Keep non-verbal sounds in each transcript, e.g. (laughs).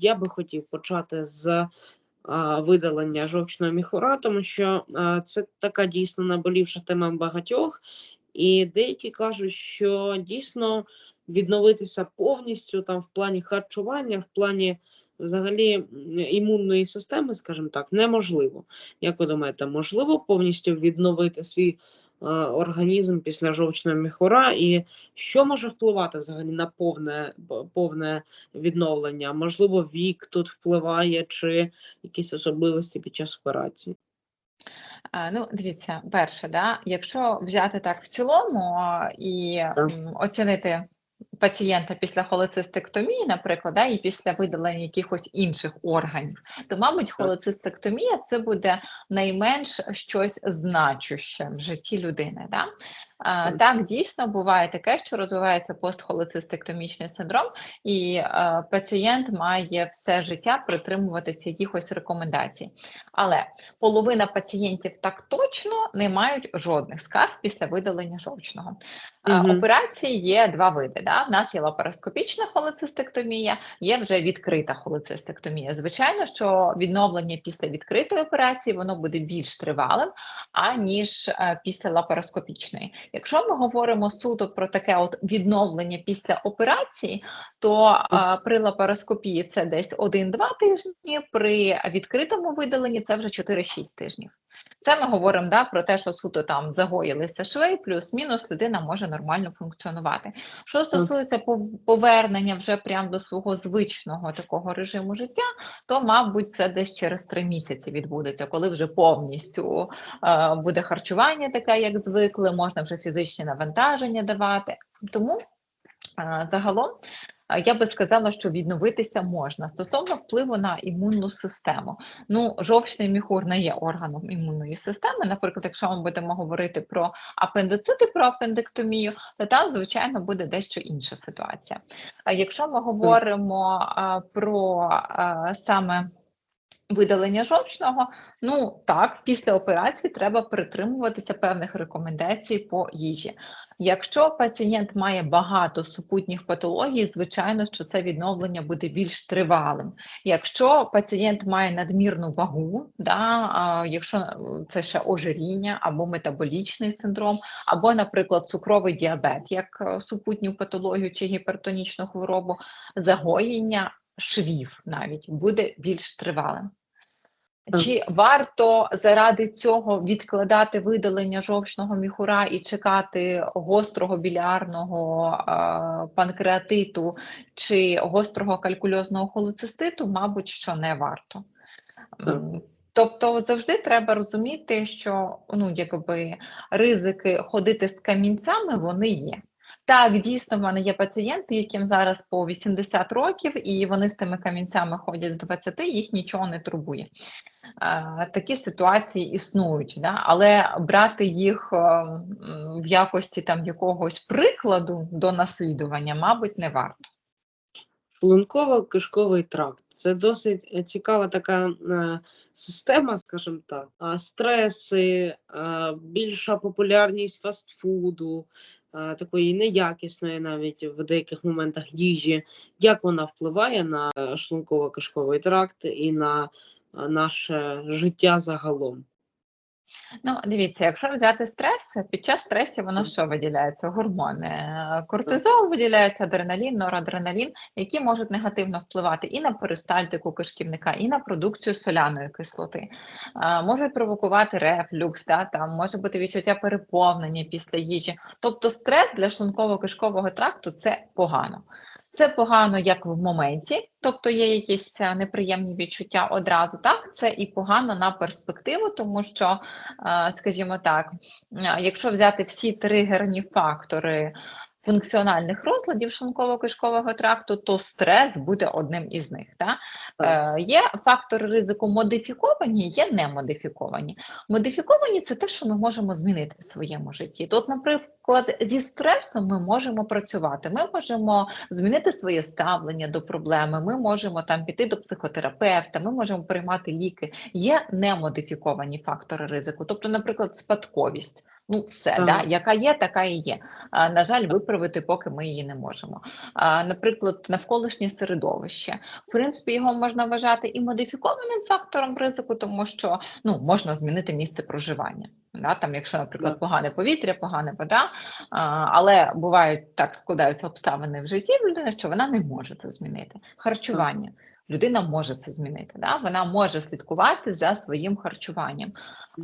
я би хотів почати з а, видалення жовчного міхура, тому що а, це така дійсно наболівша тема багатьох, і деякі кажуть, що дійсно відновитися повністю там в плані харчування, в плані взагалі імунної системи, скажімо так, неможливо. Як ви думаєте, можливо повністю відновити свій е, організм після жовчного міхура, і що може впливати взагалі на повне, повне відновлення? Можливо, вік тут впливає, чи якісь особливості під час операції? Ну, дивіться, перше, да, якщо взяти так в цілому і Так. оцінити пацієнта після холецистектомії, наприклад, да, і після видалення якихось інших органів, то, мабуть, холецистектомія це буде найменш щось значуще в житті людини. Да? Так. Дійсно буває таке, що розвивається постхолецистектомічний синдром, і е, пацієнт має все життя притримуватися якихось рекомендацій. Але половина пацієнтів так точно не мають жодних скарг після видалення жовчного. Мгм. Операції є два види. Да? В нас є лапароскопічна холецистектомія, є вже відкрита холецистектомія. Звичайно, що відновлення після відкритої операції воно буде більш тривалим, аніж е, після лапароскопічної. Якщо ми говоримо суто про таке от відновлення після операції, то е, при лапароскопії це десь 1-2 тижні, при відкритому видаленні це вже 4-6 тижнів. Це ми говоримо да, про те, що суто там загоїлися шви, плюс-мінус людина може нормально функціонувати. Що стосується повернення вже прямо до свого звичного такого режиму життя, то, мабуть, це десь через три місяці відбудеться, коли вже повністю е, буде харчування таке, як звикли, можна вже фізичні навантаження давати. Тому е, загалом я би сказала, що відновитися можна стосовно впливу на імунну систему. Ну, жовчний міхур не є органом імунної системи. Наприклад, якщо ми будемо говорити про апендицити, про апендектомію, то там, звичайно, буде дещо інша ситуація. А якщо ми говоримо про саме видалення жовчного, ну так, після операції треба притримуватися певних рекомендацій по їжі. Якщо пацієнт має багато супутніх патологій, звичайно, що це відновлення буде більш тривалим. Якщо пацієнт має надмірну вагу, да, якщо е, це ще ожиріння або метаболічний синдром, або, наприклад, цукровий діабет, як е, супутню патологію чи гіпертонічну хворобу, загоєння швів навіть буде більш тривалим. Чи варто заради цього відкладати видалення жовчного міхура і чекати гострого білярного е, панкреатиту чи гострого калькульозного холециститу? Мабуть, що не варто. Тобто завжди треба розуміти, що ну, якби ризики ходити з камінцями вони є. Так, дійсно, в мене є пацієнти, яким зараз по 80 років, і вони з тими камінцями ходять з 20, їх нічого не турбує. Е, Такі ситуації існують, да? але брати їх е, в якості там якогось прикладу до наслідування, мабуть, не варто. Шлунково-кишковий тракт. Це досить цікава така е, система, скажімо так. А стреси, більша популярність фастфуду, такої неякісної навіть в деяких моментах їжі. Як вона впливає на е, шлунково-кишковий тракт і на е, наше життя загалом? Ну, дивіться, якщо взяти стрес, під час стресу воно що виділяється? Гормони. Кортизол виділяється, адреналін, норадреналін, які можуть негативно впливати і на перистальтику кишківника, і на продукцію соляної кислоти. Можуть провокувати рефлюкс, да, там може бути відчуття переповнення після їжі. Тобто стрес для шлунково-кишкового тракту це погано. Це погано як в моменті, тобто є якісь е, неприємні відчуття одразу. Так, це і погано на перспективу, тому що, е, скажімо так, е, якщо взяти всі тригерні фактори функціональних розладів шлунково-кишкового тракту, то стрес буде одним із них. Так? Е, Є фактори ризику модифіковані, є немодифіковані. Модифіковані це те, що ми можемо змінити в своєму житті. Тут, наприклад, зі стресом ми можемо працювати. Ми можемо змінити своє ставлення до проблеми. Ми можемо там піти до психотерапевта, ми можемо приймати ліки. Є немодифіковані фактори ризику, тобто, наприклад, спадковість. Ну, все, Так. да, яка є, така і є. А, на жаль, виправити, поки ми її не можемо. А, наприклад, навколишнє середовище. В принципі, його можна вважати і модифікованим фактором ризику, тому що ну, можна змінити місце проживання. Да, там, якщо, наприклад, погане повітря, погана вода, а, але бувають так складаються обставини в житті людини, що вона не може це змінити. Харчування. Людина може це змінити. Да? Вона може слідкувати за своїм харчуванням.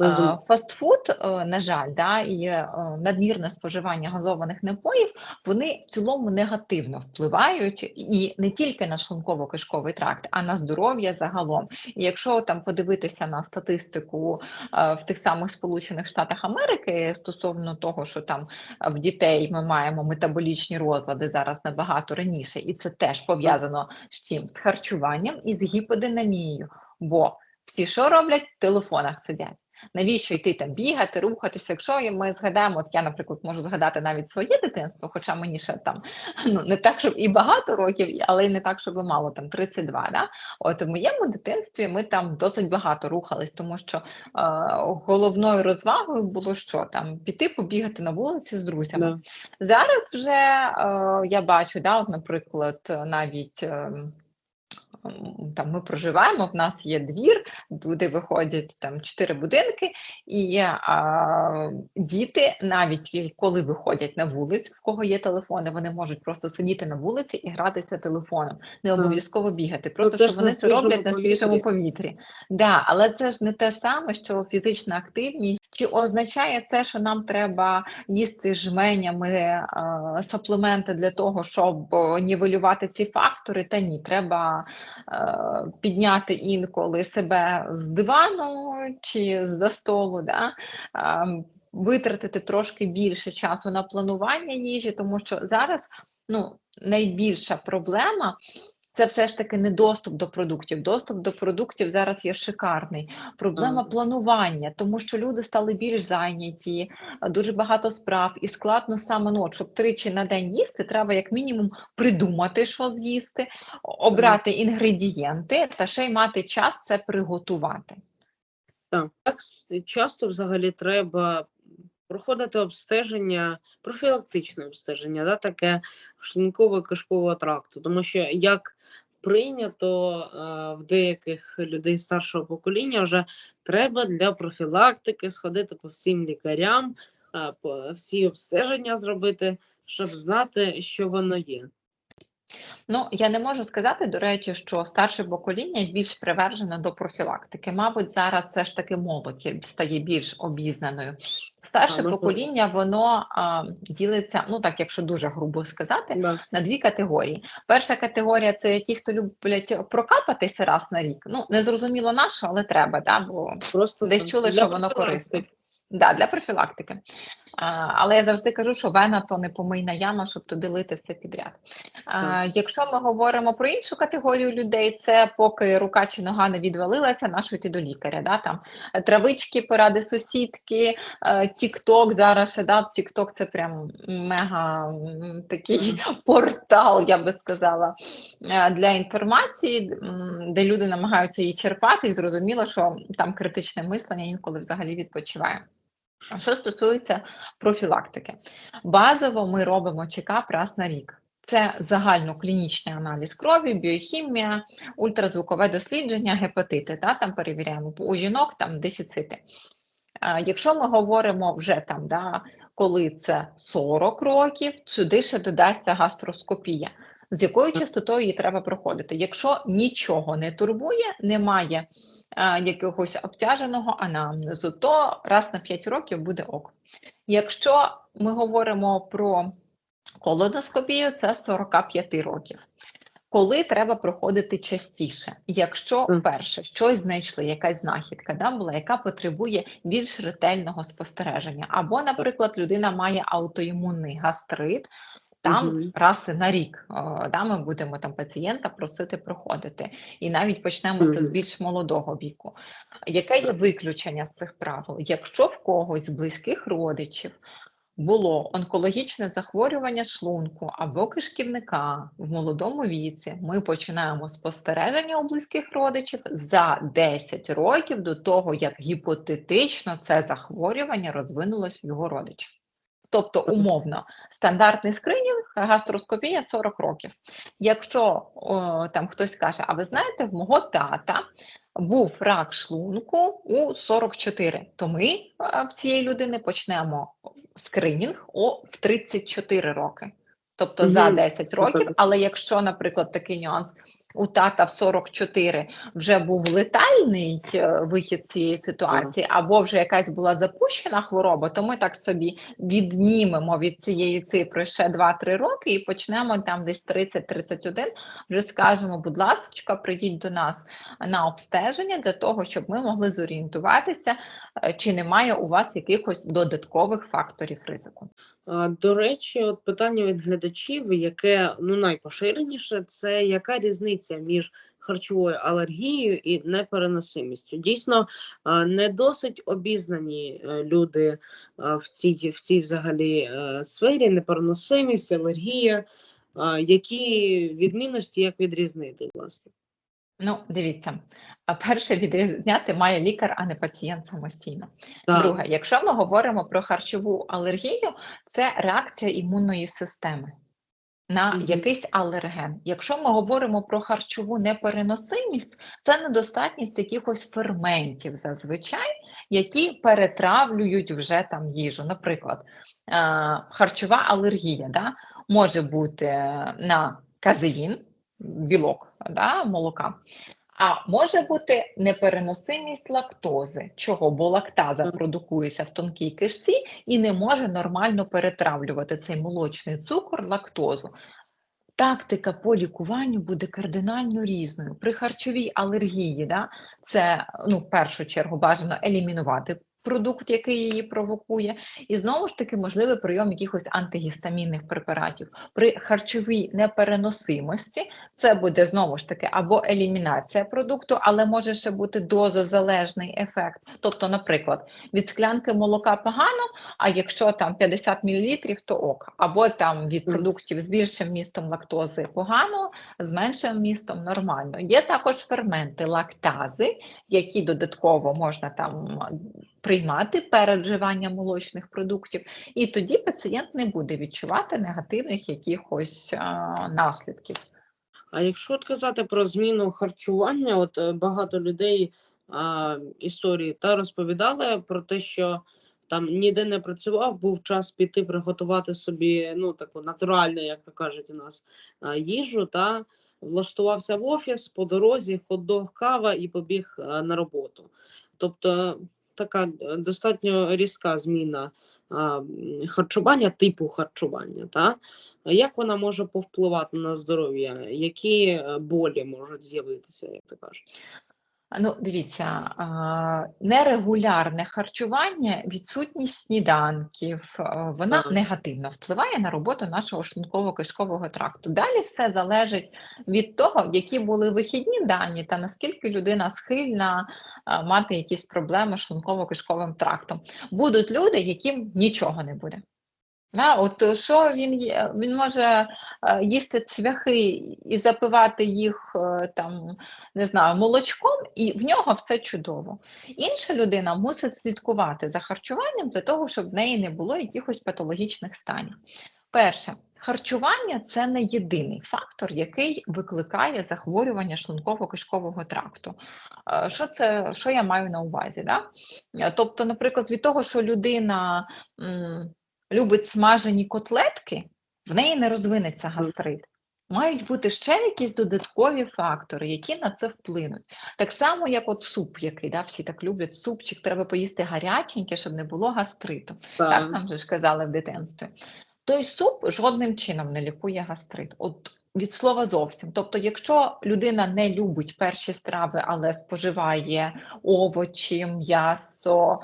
Е, Фастфуд, е, на жаль, да, і е, надмірне споживання газованих напоїв, вони в цілому негативно впливають і не тільки на шлунково-кишковий тракт, а на здоров'я загалом. І якщо там подивитися на статистику в тих самих Сполучених Штатах Америки стосовно того, що там в дітей ми маємо метаболічні розлади зараз набагато раніше, і це теж пов'язано з чим? З харчуванням і з гіподинамією. Бо всі що роблять? В телефонах сидять. Навіщо йти там бігати, рухатися? Якщо ми згадаємо, от я, наприклад, можу згадати навіть своє дитинство, хоча мені ще там ну не так, щоб і багато років, але й не так, щоб і мало там 32, Да? От в моєму дитинстві ми там досить багато рухались, тому що е, головною розвагою було що там піти побігати на вулиці з друзями. Да. Зараз вже е, я бачу, да, от, наприклад, навіть. е, Там ми проживаємо, в нас є двір, туди виходять там чотири будинки, і а, діти, навіть коли виходять на вулицю, в кого є телефони, вони можуть просто сидіти на вулиці і гратися телефоном, не обов'язково бігати, просто це що вони це роблять на свіжому свіжому повітрі. Да, але це ж не те саме, що фізична активність. Чи означає це, що нам треба їсти жменями е, саплементи для того, щоб е, нівелювати ці фактори? Та ні, треба е, підняти інколи себе з дивану чи з-за столу, да? витратити трошки більше часу на планування їжі, тому що зараз ну, найбільша проблема. Це все ж таки не доступ до продуктів. Доступ до продуктів зараз є шикарний. Проблема планування, тому що люди стали більш зайняті, дуже багато справ, і складно саме ну, от, щоб тричі на день їсти, треба як мінімум придумати, що з'їсти, обрати інгредієнти та ще й мати час це приготувати. Так часто взагалі треба проходити обстеження, профілактичне обстеження, да, таке шлунково-кишкового тракту, тому що як прийнято е, в деяких людей старшого покоління, вже треба для профілактики сходити по всім лікарям, е, по всі обстеження зробити, щоб знати, що воно є. Ну, я не можу сказати, до речі, що старше покоління більш привержено до профілактики. Мабуть, зараз все ж таки молодь стає більш обізнаною. Старше можливо. покоління, воно а, ділиться, ну так, якщо дуже грубо сказати, Да. на дві категорії. Перша категорія це ті, хто люблять прокапатися раз на рік. Ну, не зрозуміло на що, але треба, да, бо Просто десь чули, що воно корисне. Да, для профілактики. Але я завжди кажу, що вена то не помийна яма, щоб туди лити все підряд. Якщо ми говоримо про іншу категорію людей, це поки рука чи нога не відвалилася, нащо йти до лікаря. Да? Там, е, травички, поради сусідки, Тік-Ток зараз ще да, Тік-Ток це прям мега такий (laughs) портал, я би сказала, е, для інформації, де люди намагаються її черпати, і зрозуміло, що там критичне мислення інколи взагалі відпочиває. А Що стосується профілактики, базово ми робимо чекап раз на рік. Це загальноклінічний аналіз крові, біохімія, ультразвукове дослідження, гепатити. Та, там перевіряємо у жінок там дефіцити. Якщо ми говоримо вже там, да, коли це 40 років, сюди ще додасться гастроскопія. З якою частотою її треба проходити? Якщо нічого не турбує, немає а, якогось обтяженого анамнезу, то раз на 5 років буде ок. Якщо ми говоримо про колоноскопію, це 45 років. Коли треба проходити частіше, якщо Мгм. перше щось знайшли, якась знахідка да, була, яка потребує більш ретельного спостереження, або, наприклад, людина має аутоімунний гастрит, там Мгм. раз на рік да, ми будемо там пацієнта просити проходити, і навіть почнемо це з більш молодого віку. Яке є виключення з цих правил? Якщо в когось з близьких родичів було онкологічне захворювання шлунку або кишківника в молодому віці, ми починаємо спостереження у близьких родичів за 10 років до того, як гіпотетично це захворювання розвинулось в його родичів. Тобто, умовно, стандартний скринінг, гастроскопія 40 років. Якщо о, там хтось каже, а ви знаєте, в мого тата був рак шлунку у 44, то ми е, в цієї людини почнемо скринінг о, в 34 роки. Тобто за Мгм. 10 років, але якщо, наприклад, такий нюанс у тата в 44 вже був летальний е, вихід цієї ситуації, або вже якась була запущена хвороба, то ми так собі віднімемо від цієї цифри ще 2-3 роки і почнемо там десь 30-31, вже скажемо, будь ласка, прийдіть до нас на обстеження для того, щоб ми могли зорієнтуватися, е, чи немає у вас якихось додаткових факторів ризику. До речі, от питання від глядачів, яке ну найпоширеніше, це яка різниця між харчовою алергією і непереносимістю? Дійсно, не досить обізнані е, люди в цій в цій взагалі е, сфері, непереносимість, алергія. Які відмінності, як відрізнити, власне? Ну, дивіться, перше відрізняти має лікар, а не пацієнт самостійно. Так. Друге, якщо ми говоримо про харчову алергію, це реакція імунної системи на Мгм. якийсь алерген. Якщо ми говоримо про харчову непереносимість, це недостатність якихось ферментів зазвичай, які перетравлюють вже там їжу. Наприклад, е, харчова алергія да, може бути на казеїн, білок да, молока. А може бути непереносимість лактози. Чого? Бо лактаза продукується в тонкій кишці і не може нормально перетравлювати цей молочний цукор, лактозу. Тактика по лікуванню буде кардинально різною. При харчовій алергії, да, це ну, в першу чергу бажано елімінувати продукт, який її провокує, і знову ж таки можливий прийом якихось антигістамінних препаратів. При харчовій непереносимості це буде знову ж таки або елімінація продукту, але може ще бути дозозалежний ефект. Тобто, наприклад, від склянки молока погано, а якщо там 50 мл, то ок. Або там від продуктів з більшим містом лактози погано, з меншим містом нормально. Є також ферменти лактази, які додатково можна там приймати перед вживанням молочних продуктів, і тоді пацієнт не буде відчувати негативних якихось а, наслідків. А якщо от казати про зміну харчування, от е, багато людей а, історії та розповідали про те, що там ніде не працював, був час піти приготувати собі ну таку натуральну, як то кажуть у нас, їжу, та влаштувався в офіс по дорозі, хот-дог, кава і побіг на роботу. Тобто така е, достатньо різка зміна харчування, типу харчування. Та? Як вона може повпливати на здоров'я? Які е, болі можуть з'явитися, як то кажуть? Ну, дивіться, нерегулярне харчування, відсутність сніданків, вона негативно впливає на роботу нашого шлунково-кишкового тракту. Далі все залежить від того, які були вихідні дані та наскільки людина схильна мати якісь проблеми з шлунково-кишковим трактом. Будуть люди, яким нічого не буде. Да, от е, що він? Він може е, їсти цвяхи і запивати їх е, там, не знаю, молочком, і в нього все чудово. Інша людина мусить слідкувати за харчуванням для того, щоб в неї не було якихось патологічних станів. Перше, харчування це не єдиний фактор, який викликає захворювання шлунково-кишкового тракту. Що це, що я маю на увазі? Да? Тобто, наприклад, від того, що людина. Любить смажені котлетки, в неї не розвинеться гастрит. Мають бути ще якісь додаткові фактори, які на це вплинуть. Так само, як от суп, який да, всі так люблять, супчик треба поїсти гаряченьке, щоб не було гастриту. Так нам же ж казали в дитинстві. Той суп жодним чином не лікує гастрит. От від слова зовсім. Тобто, якщо людина не любить перші страви, але споживає овочі, м'ясо,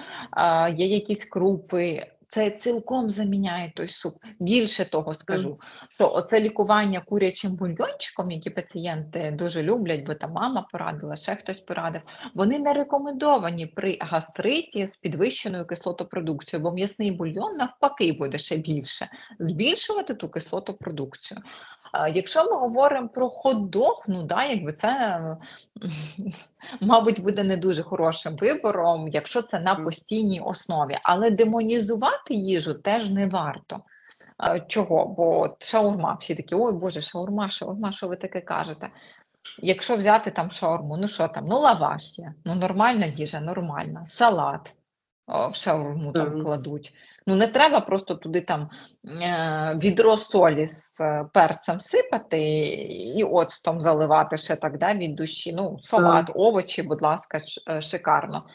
є якісь крупи, це цілком заміняє той суп. Більше того скажу, що оце лікування курячим бульйончиком, які пацієнти дуже люблять, бо там мама порадила, ще хтось порадив, вони не рекомендовані при гастриті з підвищеною кислотопродукцією, бо м'ясний бульйон навпаки буде ще більше збільшувати ту кислотопродукцію. Якщо ми говоримо про хот-дог, ну да, якби це, мабуть, буде не дуже хорошим вибором, якщо це на постійній основі. Але демонізувати їжу теж не варто. Чого? Бо от шаурма, всі такі, ой Боже, шаурма, шаурма, що ви таке кажете? Якщо взяти там шаурму, ну що там, ну лаваш є, ну нормальна їжа, нормальна, салат в шаурму там кладуть. Ну не треба просто туди там е, відро солі з е, перцем сипати і оцтом заливати ще так да, від душі. Ну, салат, овочі, будь ласка, е, шикарно.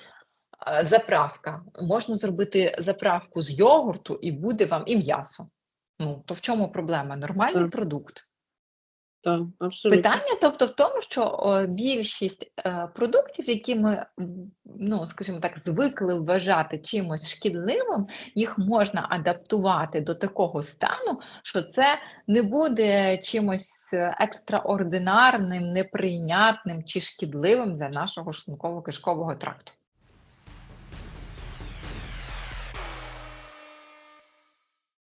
Заправка. Можна зробити заправку з йогурту і буде вам і м'ясо. Ну, то в чому проблема? Нормальний продукт. Так, абсолютно. Питання, тобто, в тому, що більшість е, продуктів, які ми, ну скажімо так, звикли вважати чимось шкідливим, їх можна адаптувати до такого стану, що це не буде чимось е, екстраординарним, неприйнятним чи шкідливим для нашого шлунково-кишкового тракту.